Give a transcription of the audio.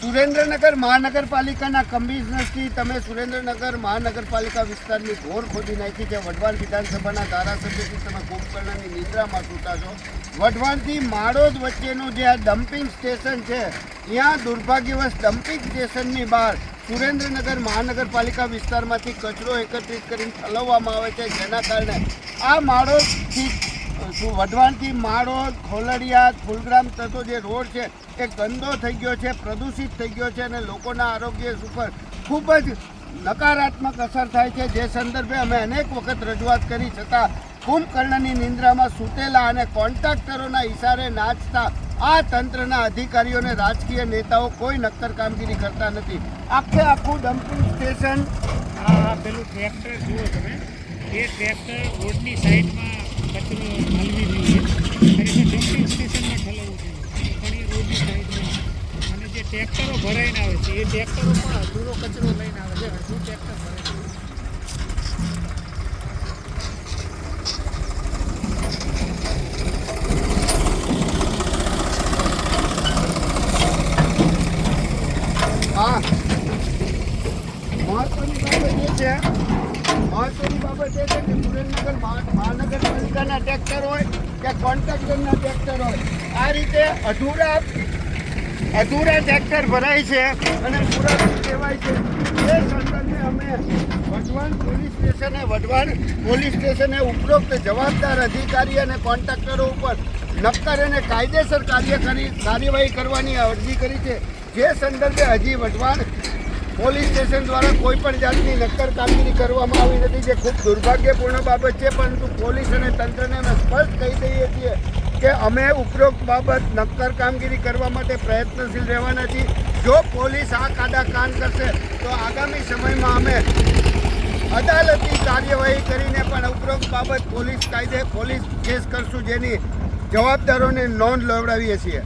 સુરેન્દ્રનગર મહાનગરપાલિકાના કમિશનરથી તમે સુરેન્દ્રનગર મહાનગરપાલિકા વિસ્તારની ઘોર ખોદી નાખી છે. વઢવાણ વિધાનસભાના ધારાસભ્યથી તમે કુંભકર્ણની નિદ્રામાં સૂતા છો. વઢવાણથી માળોદ વચ્ચેનું જે આ ડમ્પિંગ સ્ટેશન છે, ત્યાં દુર્ભાગ્યવશ ડમ્પિંગ સ્ટેશનની બહાર સુરેન્દ્રનગર મહાનગરપાલિકા વિસ્તારમાંથી કચરો એકત્રિત કરીને ઠલવવામાં આવે છે. જેના કારણે આ માળોદથી વઢવાણથી માળોદ ખોલડિયા ફૂલગ્રામ થતો જે રોડ છે, એ ગંદો થઈ ગયો છે, પ્રદૂષિત થઈ ગયો છે અને લોકોના આરોગ્ય ઉપર ખૂબ જ નકારાત્મક અસર થાય છે. જે સંદર્ભે અમે અનેક વખત રજૂઆત કરી, છતાં કુંભકર્ણની નિંદ્રામાં સૂતેલા અને કોન્ટ્રાક્ટરોના ઇશારે નાચતા આ તંત્રના અધિકારીઓને રાજકીય નેતાઓ કોઈ નક્કર કામગીરી કરતા નથી. આખે આખું ડમ્પિંગ સ્ટેશન પેલું ટ્રેક્ટર જુઓ તમે, એ ટ્રેક્ટર રોડની સાઈડમાં ટ્રેક્ટરો ભરાઈને આવે છે. એ ટ્રેક્ટરો પણ અધૂરો કચરો લઈને આવે છે. હજુ ટ્રેક્ટર ભરાય છે, મહત્વની બાબત એ છે કે સુરેન્દ્રનગર મહા- મહાનગરપાલિકાના ટ્રેક્ટર હોય કે કોન્ટ્રાક્ટરના ટ્રેક્ટર હોય, આ રીતે અધૂરા અધૂરા ટ્રેક્ટર ભરાય છે અને સુરક્ષિત કહેવાય છે. એ સંદર્ભે અમે વઢવાણ પોલીસ સ્ટેશને વઢવાણ પોલીસ સ્ટેશને ઉપરોક્ત જવાબદાર અધિકારી અને કોન્ટ્રાક્ટરો ઉપર નક્કર અને કાયદેસર કાર્ય કરી કાર્યવાહી કરવાની અરજી કરી છે. જે સંદર્ભે હજી વઢવાણ પોલીસ સ્ટેશન દ્વારા કોઈ પણ જાતની નક્કર કામગીરી કરવામાં આવી નથી, જે ખૂબ દુર્ભાગ્યપૂર્ણ બાબત છે, પરંતુ પોલીસ અને તંત્રને અમે સ્પષ્ટ કહી દઈએ છીએ કે અમે ઉપરોક્ત બાબત નક્કર કામગીરી કરવા માટે પ્રયત્નશીલ રહેવાના છીએ. જો પોલીસ આ કાદા કાન કરશે, તો આગામી સમયમાં અમે અદાલતી કાર્યવાહી કરીને પણ ઉપરોક્ત બાબત પોલીસ કાયદે પોલીસ કેસ કરશું જેની જવાબદારોને નોંધ લેવડાવીએ છીએ.